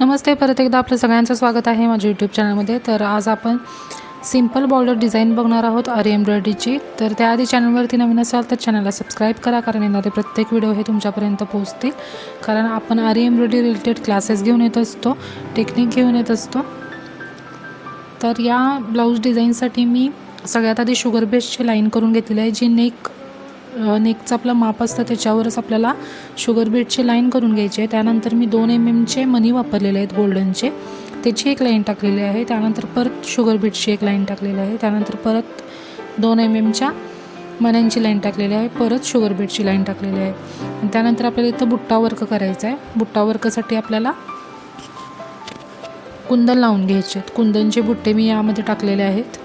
नमस्ते परत एकदा आपलं सगळ्यांचं स्वागत आहे माझ्या यूट्यूब चॅनलमध्ये तर आज आपण सिंपल बॉर्डर डिझाईन बघणार आहोत आरी एम्ब्रॉयडरीची तर त्याआधी चॅनलवरती नवीन असाल तर चॅनलला सबस्क्राईब करा कारण येणारे प्रत्येक व्हिडिओ हे तुमच्यापर्यंत पोहोचतील. कारण आपण आरी एम्ब्रॉयडरी रिलेटेड क्लासेस घेऊन येत असतो टेक्निक घेऊन येत असतो. तर या ब्लाऊज डिझाईनसाठी मी सगळ्यात आधी शुगर बेसची लाईन करून घेतलेली आहे जी नेक नेकचं आपलं माप असतं त्याच्यावरच आपल्याला शुगर बीटची लाईन करून घ्यायची. आहे त्यानंतर मी दोन एम एमचे मनी वापरलेले आहेत गोल्डनचे त्याची एक लाईन टाकलेली आहे. त्यानंतर परत शुगर बीटची एक लाईन टाकलेली आहे. त्यानंतर परत दोन एम एमच्या मण्यांची लाईन टाकलेली आहे. परत शुगर बीटची लाईन टाकलेली आहे. आणि त्यानंतर आपल्याला इथं बुट्टा वर्क करायचा आहे. बुट्टा वर्कसाठी आपल्याला कुंदन लावून घ्यायचे आहेत. कुंदनचे बुट्टे मी यामध्ये टाकलेले आहेत.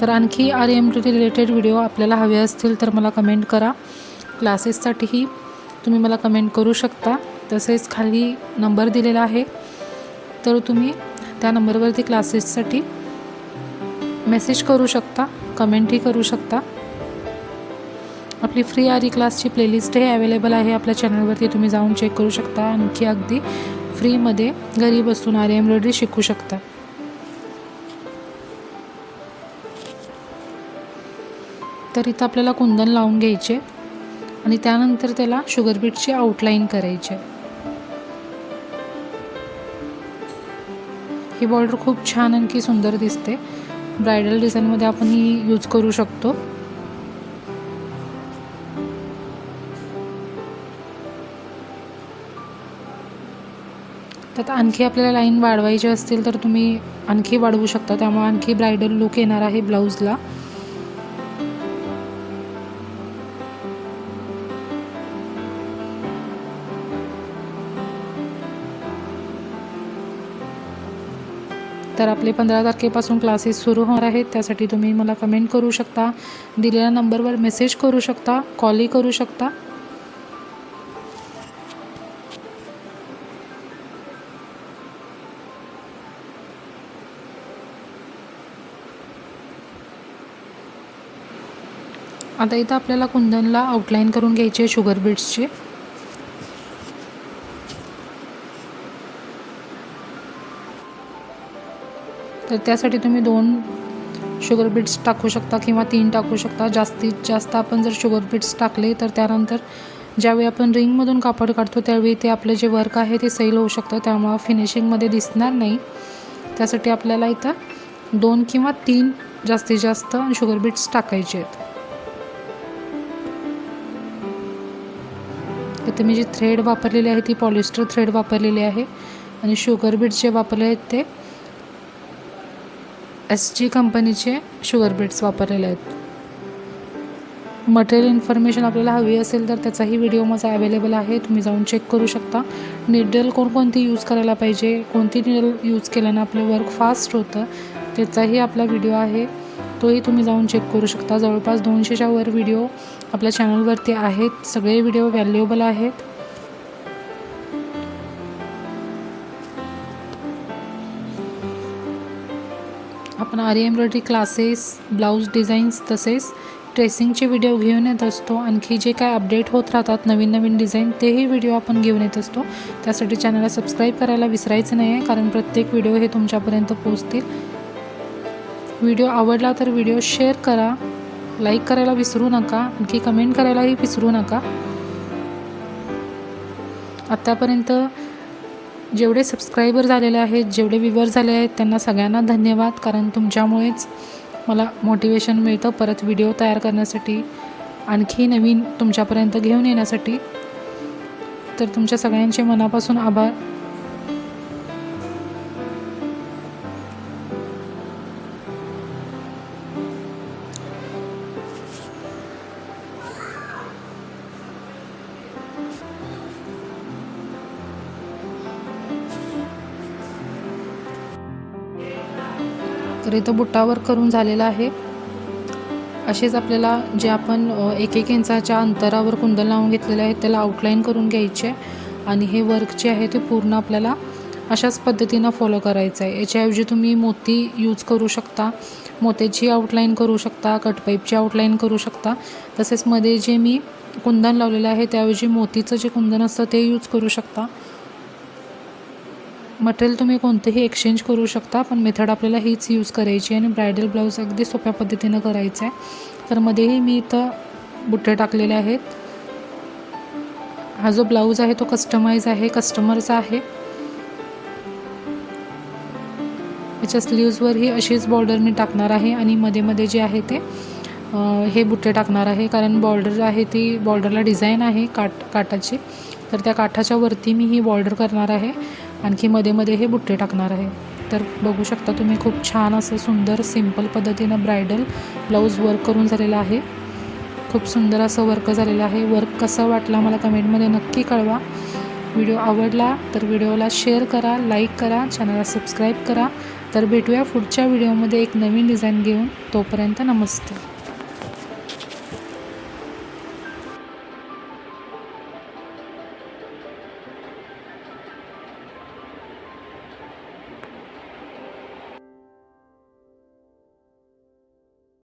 तर आणखी आर एम रिलेटेड व्हिडिओ आपल्याला हवे असतील तर मला कमेंट करा. क्लासेससाठीही तुम्ही मला कमेंट करू शकता. तसेच खाली नंबर दिलेला आहे. तर तुम्ही त्या नंबरवरती क्लासेससाठी मेसेज करू शकता कमेंटही करू शकता. आपली फ्री आरी क्लासची प्लेलिस्टही अवेलेबल आहे. आपल्या चॅनलवरती तुम्ही जाऊन चेक करू शकता. आणखी अगदी फ्रीमध्ये घरी बसून आरी एम्ब्रॉयडरी शिकू शकता. तर इथं आपल्याला कुंदन लावून घ्यायचे आणि त्यानंतर त्याला शुगर बीटची आउटलाईन करायची. आहे. ही बॉर्डर खूप छान आणखी सुंदर दिसते. ब्रायडल डिझाईनमध्ये आपण ही यूज करू शकतो. त्यात आणखी आपल्याला लाईन वाढवायची असतील तर तुम्ही आणखी वाढवू शकता. त्यामुळे आणखी ब्रायडल लुक येणार आहे ब्लाऊजला तर आपले पंधरा तारखेपासून क्लासेस सुरू होणार आहेत. त्यासाठी तुम्ही मला कमेंट करू शकता. दिलेल्या नंबरवर मेसेज करू शकता. कॉलही करू शकता. आता इथं आपल्याला कुंदनला आउटलाईन करून घ्यायची आहे शुगर बीट्सची तर त्यासाठी तुम्ही दोन शुगर बीट्स टाकू शकता किंवा तीन टाकू शकता. जास्तीत जास्त आपण जर शुगर बीट्स टाकले तर त्यानंतर ज्यावेळी आपण रिंगमधून कापड काढतो त्यावेळी ते आपलं जे वर्क आहे ते सैल होऊ शकतं. त्यामुळं फिनिशिंगमध्ये दिसणार नाही. त्यासाठी आपल्याला इथं दोन किंवा तीन जास्तीत जास्त शुगर बीट्स टाकायचे आहेत. इथे मी जी थ्रेड वापरलेली आहे ती पॉलिस्टर थ्रेड वापरलेली आहे. आणि शुगर बीट्स जे वापरले आहेत ते एस जी कंपनीचे शुगर बीट्स वापरलेले आहेत. मटेरियल इन्फॉर्मेशन आपल्याला हवी असेल तर त्याचाही व्हिडिओ माझा अवेलेबल आहे. तुम्ही जाऊन चेक करू शकता. निडल कोणकोणती यूज करायला पाहिजे? कोणती निडल यूज केल्यानं आपलं वर्क फास्ट होतं? त्याचाही आपला व्हिडिओ आहे. तोही तुम्ही जाऊन चेक करू शकता. जवळपास दोनशेच्या वर व्हिडिओ आपल्या चॅनलवरती आहेत. सगळे व्हिडिओ व्हॅल्युएबल आहेत. आपण आरी एम्ब्रॉयडरी क्लासेस ब्लाऊज डिझाईन्स तसेच ट्रेसिंगचे व्हिडिओ घेऊन येत असतो. आणखी जे काय अपडेट होत राहतात नवीन नवीन डिझाईन तेही व्हिडिओ आपण घेऊन येत असतो. त्यासाठी चॅनलला सबस्क्राईब करायला विसरायचं नाही आहे कारण प्रत्येक व्हिडिओ हे तुमच्यापर्यंत पोहोचतील. व्हिडिओ आवडला तर व्हिडिओ शेअर करा लाईक करायला विसरू नका आणखी कमेंट करायलाही विसरू नका. आत्तापर्यंत जेवढे सबस्क्रायबर झालेले आहेत जेवढे विवर झाले आहेत त्यांना सगळ्यांना धन्यवाद. कारण तुमच्यामुळेच मला मोटिवेशन मिळतं परत व्हिडिओ तयार करण्यासाठी. आणखी नवीन तुमच्यापर्यंत घेऊन येण्यासाठी. तर तुमच्या सगळ्यांचे मनापासून आभार. तर इथं बुटावर करून झालेला आहे. असेच आपल्याला जे आपण एक एक इंचाच्या अंतरावर कुंदन लावून घेतलेले आहेत त्याला आउटलाईन करून घ्यायचे आणि हे वर्क जे आहे ते पूर्ण आपल्याला अशाच पद्धतीनं फॉलो करायचं आहे. याच्याऐवजी तुम्ही मोती यूज करू शकता. मोत्याची आउटलाईन करू शकता कटपाईपची आउटलाईन करू शकता. तसेच मध्ये जे मी कुंदन लावलेलं आहे त्याऐवजी मोतीचं जे कुंदन असतं ते यूज करू शकता. मटेरियल तुम्ही कोणतेही एक्सचेंज करू शकता पण मेथड आपल्याला हीच यूज करायची आहे आणि ब्रायडल ब्लाऊज अगदी सोप्या पद्धतीनं करायचं आहे. तर मध्येही मी इथं बुट्टे टाकलेले आहेत. हा जो ब्लाऊज आहे तो कस्टमाइज आहे कस्टमरचा आहे. याच्या स्लीव्जवरही अशीच बॉर्डर मी टाकणार आहे आणि मध्ये मध्ये जे आहे ते हे बुट्टे टाकणार आहे. कारण बॉर्डर आहे ती बॉर्डरला डिझाईन आहे काट काटाची तर त्या काठाच्या वरती मी ही बॉर्डर करणार आहे. आणखी मध्ये मध्ये हे बुट्टे टाकणार आहे. तर बघू शकता तुम्ही खूप छान असं सुंदर सिंपल पद्धतीनं ब्रायडल ब्लाऊज वर्क करून झालेलं आहे. खूप सुंदर असं वर्क झालेलं आहे. वर्क कसं वाटला मला कमेंटमध्ये नक्की कळवा. व्हिडिओ आवडला तर व्हिडिओला शेअर करा लाईक करा चॅनलला सबस्क्राईब करा. तर भेटूया पुढच्या व्हिडिओमध्ये एक नवीन डिझाईन घेऊन. तोपर्यंत नमस्ते.